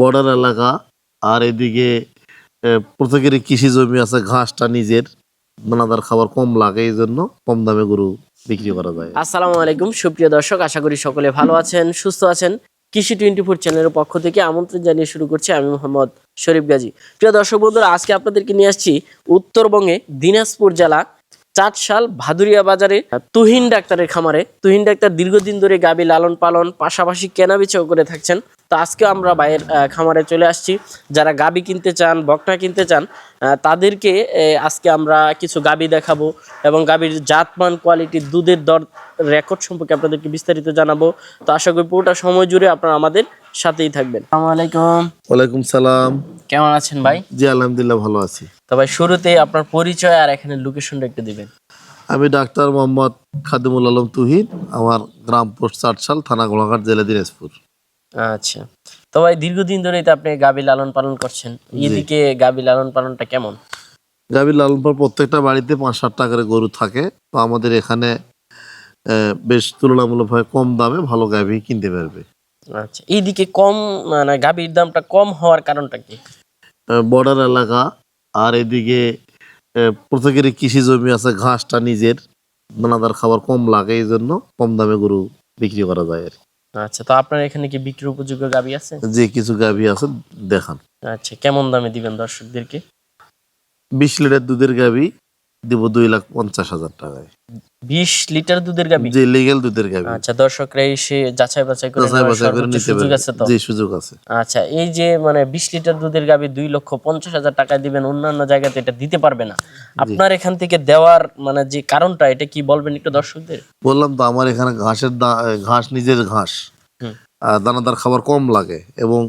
Border এলাকা আর এদিকে প্রত্যেকেরই কৃষি জমি আছে, ঘাসটা নিজের, দানাদার খাবার কম লাগে এই জন্য কম দামে গরু বিক্রি করা যায়। আসসালামু আলাইকুম, সুপ্রিয় দর্শক, আশা করি সকলে ভালো আছেন, সুস্থ আছেন। কৃষি টোয়েন্টি ফোর চ্যানেলের পক্ষ থেকে আমন্ত্রণ জানিয়ে শুরু করছি আমি মোহাম্মদ শরীফ গাজী। প্রিয় দর্শক বন্ধুরা, আজকে আপনাদেরকে নিয়ে আসছি উত্তরবঙ্গে দিনাজপুর জেলা চাটশাল ভাদুরিয়া বাজারে তুহিন ডাক্তারের খামারে। তুহিন ডাক্তার দীর্ঘদিন ধরে গাবি লালন পালন, পাশাপাশি কেনাবেচাও করে থাকছেন। তো আজকে আমরা বাইরের খামারে চলে আসছি। যারা গাবি কিনতে চান বকনা কিনতে চান তাদেরকে আজকে আমরা কিছু গাবি দেখাবো এবং গাবির জাতমান কোয়ালিটি দুধের দর রেকর্ড সম্পর্কে আপনাদেরকে বিস্তারিত জানাব। তো আশা করি পুরোটা সময় জুড়ে আপনারা আমাদের সাথেই থাকবেন। আলাইকুম। ওয়ালাইকুম সালাম। কেমন আছেন ভাই? জি আলহামদুলিল্লাহ ভালো আছি। তো ভাই শুরুতে আপনার পরিচয় আর এখানে লোকেশনটা একটু দিবেন। আমি ডাক্তার মোহাম্মদ খাদিমুল আলম তুহিন আমার গ্রাম পোস্ট চাটশাল থানা গোলাঘাট জেলা দিনাজপুর। আচ্ছা। তো ভাই দীর্ঘদিন ধরেই তো আপনি গাবি লালন পালন করছেন। এদিকে গাবি লালন পালনটা কেমন? গাভী লালনপুর প্রত্যেকটা বাড়িতে পাঁচ ষাট টাকার গরু থাকে। তো আমাদের এখানে বেশ তুলনামূলকভাবে কম দামে ভালো গাভী কিনতে পারবে। আচ্ছা। এইদিকে কম মানে গাবির দামটা কম হওয়ার কারণটা কি? বর্ডার এলাকা। আর এদিকে প্রত্যেকেরই কৃষি জমি আছে ঘাসটা নিজের। দানাদার খাবার কম লাগে এই জন্য কম দামে গরু বিক্রি করা যায় আর কি। আচ্ছা তো আপনার এখানে কি বিক্রির উপযোগ্য গাবি আছে? যে কিছু গাভী আছে দেখান। আচ্ছা কেমন দামে দিবেন দর্শকদেরকে? বিশ লিটার দুধের গাভী দিব দুই লাখ পঞ্চাশ হাজার টাকায়। বিশ লিটার দুধের গাবি যে লিগেল দুধের গাভী। আচ্ছা দর্শকরা এসে যাচাই বাছাই করে যাচাই বাছাই করে নিতে সুযোগ আছে তো? যে সুযোগ আছে। আচ্ছা এই যে মানে বিশ লিটার দুধের গাবি দুই লক্ষ পঞ্চাশ হাজার টাকা দিবেন অন্যান্য জায়গাতে এটা দিতে পারবে না। আপনার এখান থেকে দেওয়ার মানে যে কারণটা এটা কি বলবেন একটু দর্শকদের? বললাম তো আমার এখানে ঘাসের ঘাস নিজের ঘাস। দানাদার খাবার কম লাগে এবং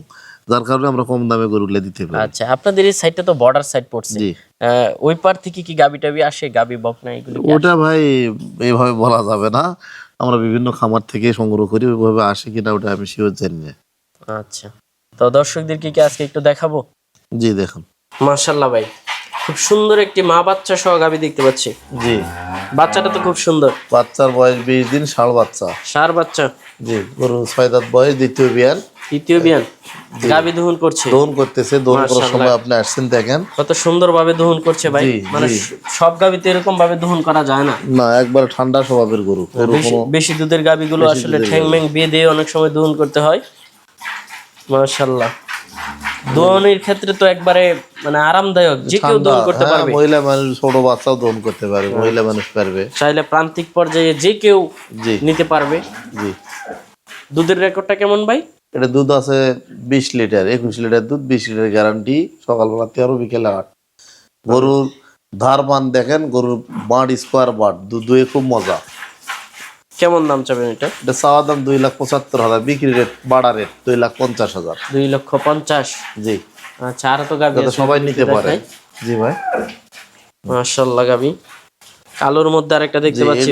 যার কারণে আমরা কম দামে গরুলে দিতে পারি। আচ্ছা আপনাদের এই সাইডটা তো বর্ডার সাইড পড়ছে। ওই পার থেকে কি গাবি টাবি আসে? গাবি বকনা এগুলো ওটা ভাই এইভাবে বলা যাবে না। আমরা বিভিন্ন খামার থেকে সংগ্রহ করি ওইভাবে আসে কিনা ওটা আমি শিওর জানি না। আচ্ছা। তো দর্শকদেরকে কি আজকে একটু দেখাবো? জি দেখুন। মার্শাল্লাহ ভাই খুব সুন্দর একটি মা বাচ্চা সহ গাবি দেখতে পাচ্ছি। জি। বাচ্চাটা তো খুব সুন্দর। বাচ্চার বয়স বিশ দিন ষাড় বাচ্চা। সার বাচ্চা। জি গরু ছয় দাঁত বয়স দ্বিতীয় বিয়ার। তৃতীয় বিয়ান গাবি দহন করছে। দহন করতেছে দহন করার সময় আপনি আসছেন দেখেন। কত সুন্দর ভাবে দহন করছে ভাই। মানে সব গাবিতে এরকম ভাবে দহন করা যায় না। না একবার ঠান্ডা স্বভাবের গরু। বেশি দুধের গাবিগুলো আসলে ঠ্যাং ম্যাং বেঁধে অনেক সময় দহন করতে হয়। মাশাল্লাহ দহনের ক্ষেত্রে তো একবারে মানে আরামদায়ক। যে কেউ দহন করতে হ্যাঁ, পারবে। মহিলা মানুষ ছোট বাচ্চাও দহন করতে পারবে মহিলা মানুষ পারবে। চাইলে প্রান্তিক পর্যায়ে যে কেউ নিতে পারবে। জি। দুধের রেকর্ডটা কেমন ভাই? এটা দুধ আছে বিশ লিটার একুশ লিটার দুধ বিশ লিটার গ্যারান্টি সকালবেলা তেরো বিকেলে আট। গরুর ধার মান দেখেন গরুর বাঁট স্কোয়ার বাট দুধ দুয়ে খুব মজা। কেমন দাম চাবেন এটা? এটা চাওয়া দাম দুই লাখ পঁচাত্তর হাজার বিক্রি রেট বাড়া রেট দুই লাখ পঞ্চাশ হাজার। দুই লক্ষ পঞ্চাশ? জি। আচ্ছা আর তো গাবি সবাই নিতে পারে। জি ভাই। মাশাল্লাহ গাবি কালোর মধ্যে আরেকটা দেখতে পাচ্ছি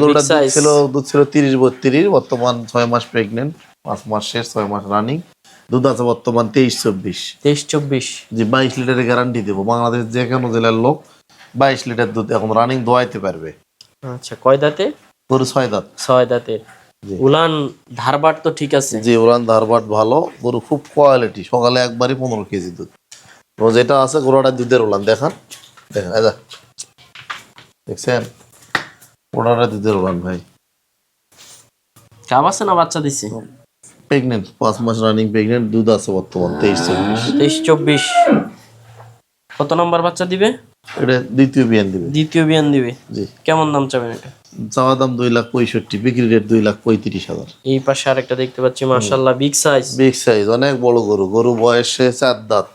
ছিল দুধ ছিল তিরিশ বত্রিশ বর্তমান ছয় মাস প্রেগনেন্ট পাঁচ মাস শেষ ছয় মাস রানিং দুধ আছে বর্তমান তেইশ চব্বিশ। তেইশ চব্বিশ। যে বাইশ লিটারের গ্যারান্টি দেবো। বাংলাদেশ যে কোনো জেলার লোক বাইশ লিটার দুধ এখন রানিং দোয়াইতে পারবে। আচ্ছা কয় দাঁতে? গরু ছয় দাঁত। ছয় দাঁতের উলান ধারবাট তো ঠিক আছে। যে উড়ান ধারবাট ভালো। গরু খুব কোয়ালিটি সকালে একবারই পনেরো কেজি দুধ। ও যেটা আছে গরুটা দুধের উলান। দেখান। দেখেন এই দেখছেন? ওনারা দুধের উলান ভাই। কাব আছে না বাচ্চা দিছে? প্রেগনেন্ট পাঁচ মাস রানিং প্রেগনেন্ট দুধ আছে বর্তমান তেইশ চব্বিশ। তেইশ চব্বিশ। কত নম্বর বাচ্চা দিবে? এটা দ্বিতীয় বিয়ান দিবে। দ্বিতীয় বিয়ান দিবে। জি। কেমন দাম চাবেন এটা? চাওয়া দাম দুই লাখ পঁয়ষট্টি বিক্রি রেট দুই লাখ পঁয়ত্রিশ হাজার। এই পাশে আরেকটা দেখতে পাচ্ছি মার্শাল্লাহ বিগ সাইজ বিগ সাইজ অনেক বড় গরু গরু বয়সে চার দাঁত।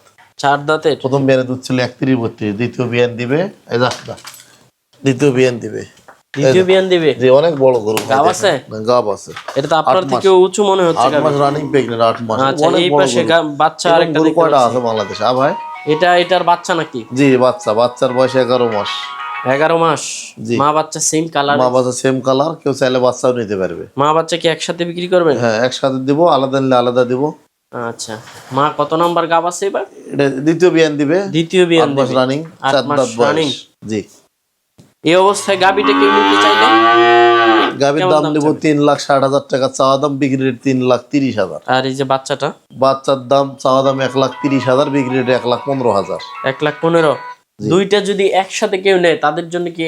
চার দাঁতের? প্রথম বিয়ানে দুধ ছিল একত্রিশ বত্রিশ দ্বিতীয় বিয়ান দিবে এই। দ্বিতীয় বিয়ান দিবে। দ্বিতীয় দিবে। যে অনেক বড় গরু। গাব আছে? গাব আছে। এটা তো আপনার থেকে উঁচু মনে হচ্ছে আট মাস রানিং প্রেগনেন্ট আট মাস। আচ্ছা এই পাশে বাচ্চা আরেকটা গরু কয়টা আছে বাংলাদেশে? আ ভাই? এটা এটার বাচ্চা নাকি? জি বাচ্চা। বাচ্চার বয়স এগারো মাস। এগারো মাস। মা বাচ্চা সেম কালার মা বাচ্চা সেম কালার কেউ চাইলে বাচ্চাও নিতে পারবে। মা বাচ্চা কি একসাথে বিক্রি করবেন? হ্যাঁ একসাথে দিব আলাদা নিলে আলাদা দিব। আচ্ছা। মা কত নাম্বার গাব আছে এবার? দ্বিতীয় বিয়ান দিবে। দ্বিতীয় বিয়ান রানিং চার। বয়স। জি। এই অবস্থায় গাবিটা কেউ নিতে চাইলে? কেমন দাম নেব তিন লাখ ষাট হাজার টাকা চাওয়া দাম বিক্রি রেট তিন লাখ তিরিশ হাজার। আর এই যে বাচ্চাটা? বাচ্চার দাম চাওয়া দাম এক লাখ তিরিশ হাজার বিক্রি রেট এক লাখ পনেরো হাজার। এক লাখ পনেরো? দুইটা যদি একসাথে কেউ নেয় তাদের জন্য কি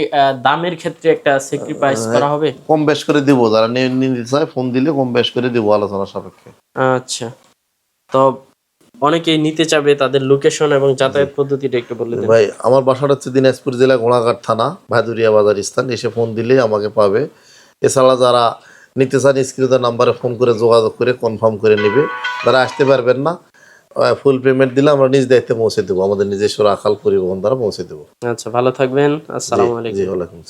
দামের ক্ষেত্রে একটা স্যাক্রিফাইস করা হবে? কম বেশ করে দিব যারা নিয়ে নিতে চায় ফোন দিলে কম বেশ করে দিব আলোচনা সাপেক্ষে। আচ্ছা। তো অনেকেই নিতে চাবে তাদের লোকেশন এবং যাতায়াত পদ্ধতিটা একটু বলে দেন। ভাই আমার বাসাটা হচ্ছে দিনাজপুর জেলা ঘোড়াঘাট থানা ভাদুরিয়া বাজার স্থান। এসে ফোন দিলেই আমাকে পাবে। এছাড়া যারা নিতে চান স্ক্রিত নাম্বারে ফোন করে যোগাযোগ করে কনফার্ম করে নেবে। তারা আসতে পারবেন না ফুল পেমেন্ট দিলে আমরা নিজ দায়িত্বে পৌঁছে দেবো। আমাদের নিজস্ব রাখাল পরিবহন দ্বারা পৌঁছে দেবো। আচ্ছা ভালো থাকবেন। আসসালামু আলাইকুম।